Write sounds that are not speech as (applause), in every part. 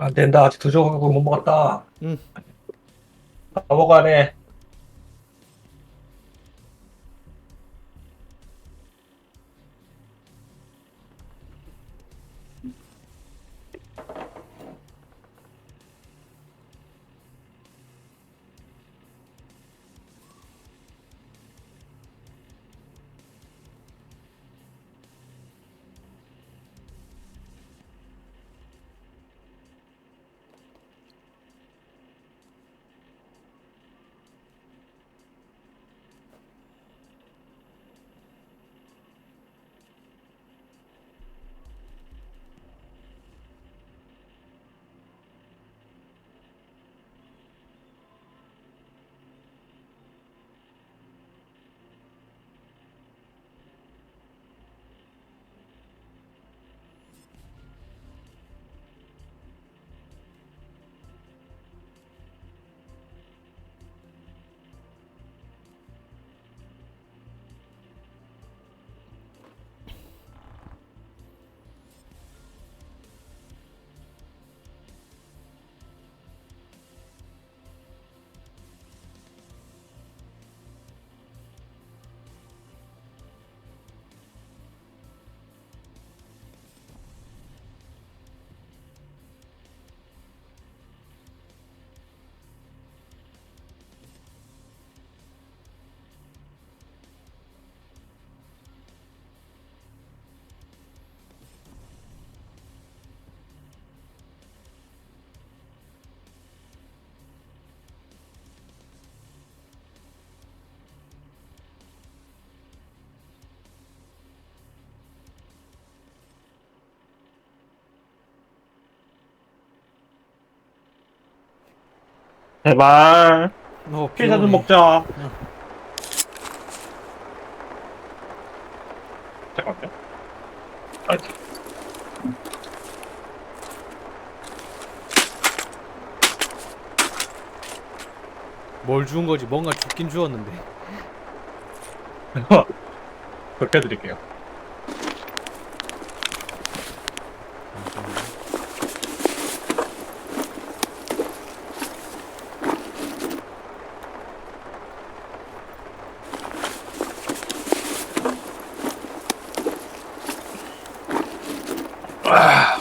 안 된다. 아직 두 조각 못 먹었다. 응. 다 먹어야네. 제발. 어, 피자 좀. 먹자. 잠깐만요. 아, 뭘 주운 거지? 뭔가 죽긴 주었는데. (laughs) 그렇게 해드릴게요. 아.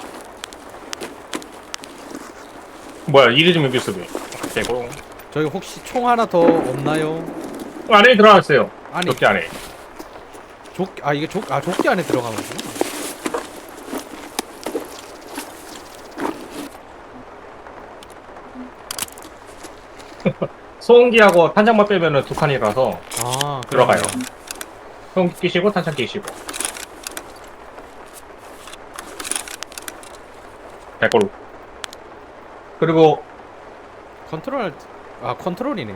뭐야 이리즘 여기 있어 왜? 되고 저기 혹시 총 하나 더 없나요? 안에 들어왔어요. 아니, 여기 안에. 조, 아 이게 조, 아 조끼 안에 들어가가지고. (laughs) 소음기하고 탄창만 빼면은 두 칸이라서 아, 들어가요. 그러네요. 소음기 끼시고 탄창 끼시고. 백골. 그리고 컨트롤, 아 컨트롤이네.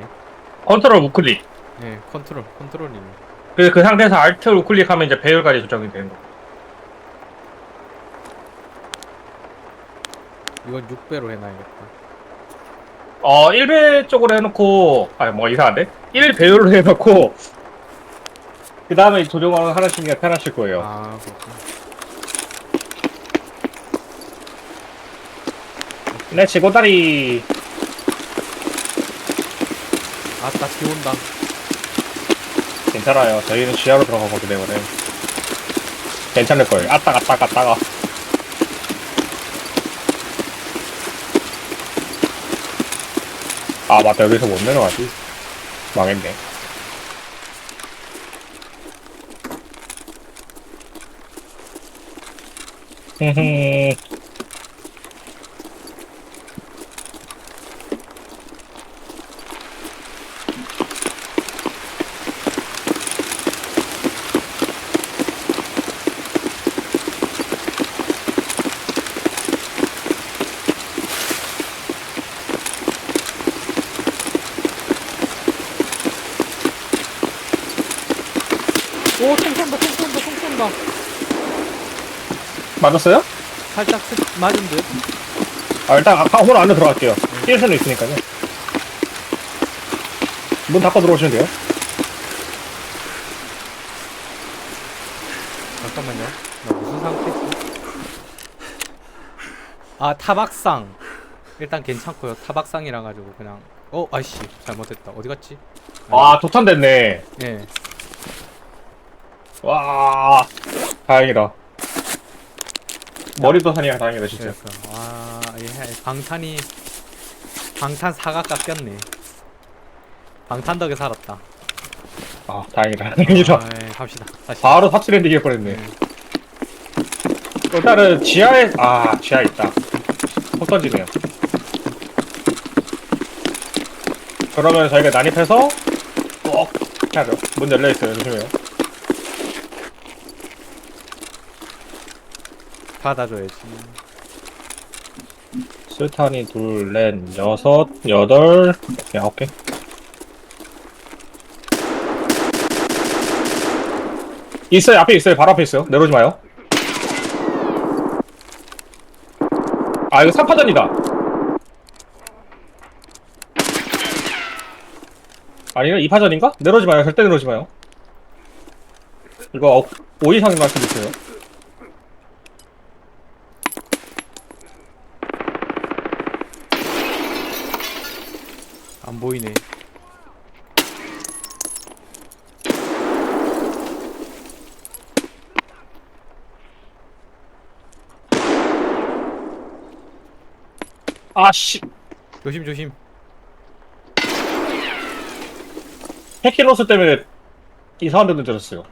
컨트롤 우클릭. 네, 컨트롤, 컨트롤이네. 그, 그 상태에서 알트 우클릭하면 이제 배열까지 조정이 되는 거. 이건 6배로 해놔야겠다. 어, 1배 쪽으로 해놓고, 아, 뭐 이상한데? 1 배열로 해놓고, 그 다음에 조정을 하나씩 게 편하실 거예요. 아, 그렇구 나. 내 지고다리. 아따 비 온다. 괜찮아요. 저희는 지하로 들어가거든요, 이번에. 괜찮을 거예요. 아따가, 따가, 따가. 아, 맞다. 여기서 못 내려가지. 망했네. (laughs) 흐흐. 오, 총 쏜다, 총 쏜다, 총 쏜다. 맞았어요? 살짝 스- 맞은 듯. 아, 일단 아까 홀 안에 들어갈게요. 뛸 수는 있으니까요. 문 닫고 들어오시면 돼요. 잠깐만요. 나 무슨 상태지? 아, 타박상. 일단 괜찮고요. 타박상이라 가지고 그냥 어 아이씨 잘못했다. 어디 갔지? 와 도탄 됐네 예. 와 다행이다. 머리도 산이야 다행이다 진짜. 그러니까. 와 예, 방탄이 방탄 사각 깎였네. 방탄 덕에 살았다. 아 다행이다. (laughs) 다행이다. 아, 예, 갑시다. 다시. 바로 삽질랜드 이길 뻔했네. 네. 일단은 지하에 아 지하에 있다. 폭 던지네요. 그러면 저희가 난입해서 꼭 해야죠. 문 열려있어요. 조심해요 받아줘야지. 술탄이 둘, 넷, 여섯, 여덟, 오케이, 아홉 개. 있어요, 앞에 있어요, 바로 앞에 있어요. 내려오지 마요. 아, 이거 3파전이다. 아니요, 2파전인가? 내려오지 마요, 절대 내려오지 마요. 이거 5 이상인 말씀드렸어요. 안 보이네. 아, 씨. 조심 조심. 해킹로스 때문에 이상한 데도 들었어요.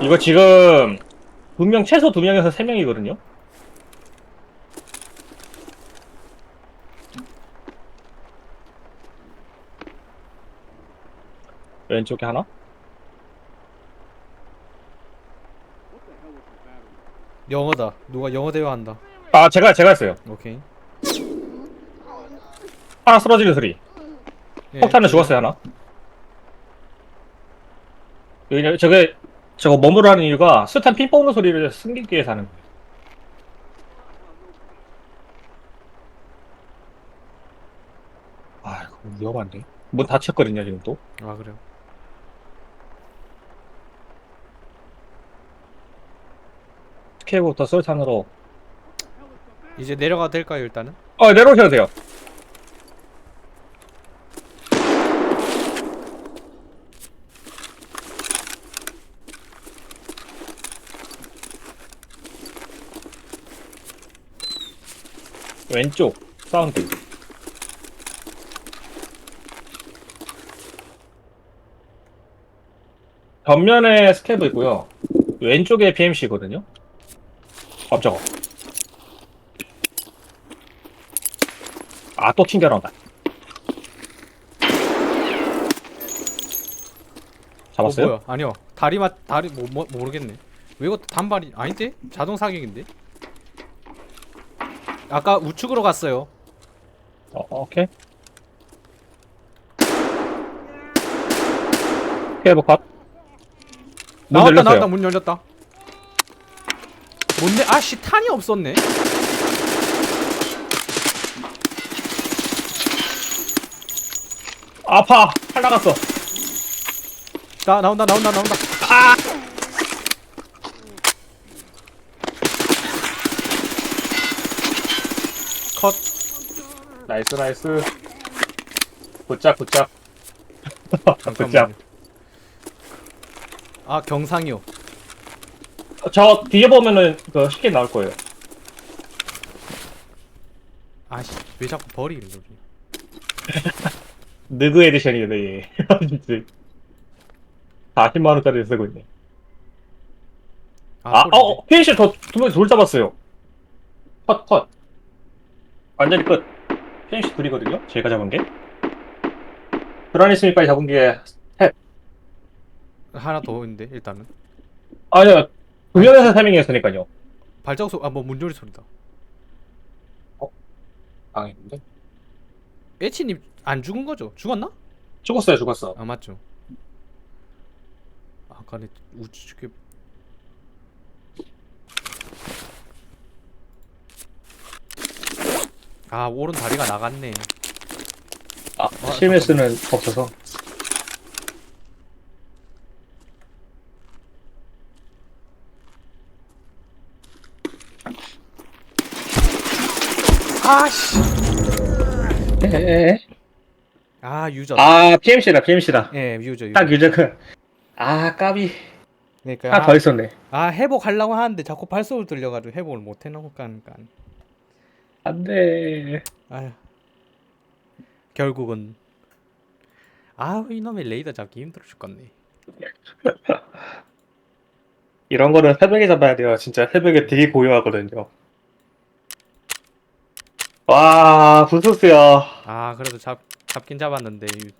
이거 지금 두명 최소 두 명에서 세 명이거든요. 왼쪽에 하나? 영어다. 누가 영어 대화한다. 아 제가 제가 했어요. 오케이. 하나 쓰러지는 소리. 예, 폭탄은 죽었어요 하나. 왜냐 저게 저거 머무르 하는 이유가 수탄 핀 뽑는 소리를 숨기기 위해서 하는 거예요. 아 이거 위험한데. 문 닫혔거든요 지금 또. 아 그래요. 스케이부터 솔탄으로. 이제 내려가도 될까요 일단은? 어 내려오셔도 돼요. 왼쪽 사운드. 전면에 스케브 있고요. 왼쪽에 PMC거든요. 깜짝아. 아, 또 튕겨 나온다. 잡았어요? 어, 뭐야? 아니요. 다리 맞 다리 뭐, 뭐 모르겠네. 왜 이거 단발이 아닌데? 자동 사격인데? 아까 우측으로 갔어요. 어, 오케이. 스케브 컷. 문 나왔다 열렸어요. 나왔다 문 열렸다. 뭔데? 아씨 탄이 없었네. 아파! 팔 나갔어. 나 나온다 나온다 나온다. 컷. 나이스, 나이스. 굿잡, 굿잡. (laughs) 굿잡. 잠깐만요. 아 경상이요. 저 뒤에 보면은 그 쉽게 나올 거예요. 아씨 왜 자꾸 버리는 거지? (laughs) 느그 에디션이네, 얘. (laughs) 진짜. 40만 원짜리 쓰고 있네. 아, 소리네. 어, 피니시 더, 두 명, 둘 잡았어요. 컷, 컷. 완전히 끝. 피니시 둘이거든요? 제가 잡은 게. 브라니 스미까지 잡은 게, 하나 더 있는데 일단은 아니요. 세 명이었으니까요. 발자국 소 아 뭐 문조리 소리다. 당했는데? 에치님 안 죽은 거죠? 죽었나? 죽었어요, 죽었어. 아 맞죠. 아까네 우측에 아 오른 다리가 나갔네. 아, 실메스는 없어서. 아씨. 아 유저 아 PMC다 PMC다. 예 유저 유저 딱 유저 그. 아 까비. 그러니까 하나 더 있었네. 아 회복 하려고 하는데 자꾸 발소리 들려가지고 회복을 못 해놓을까 하니까 안돼. 아휴 결국은 아우 이놈의 레이더 잡기 힘들어 죽겠네 (laughs) 이런 거는 새벽에 잡아야 돼요. 진짜 새벽에 되게 고요하거든요. 와 부스스야. 아 그래도 잡 잡긴 잡았는데 이-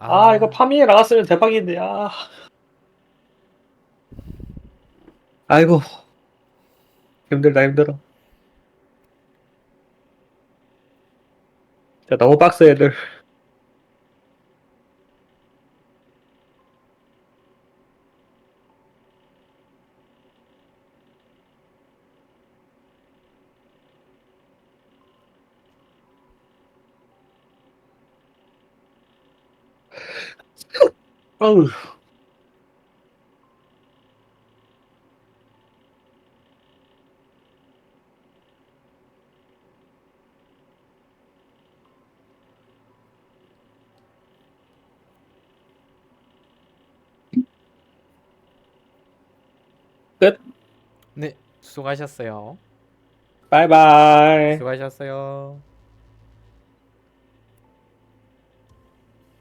아, 이거 파밍에 나갔으면 대박인데 아. 아이고 힘들다 힘들어. 자 너무 빡세 애들. 어우. 끝. 네 수고하셨어요 바이바이. 수고하셨어요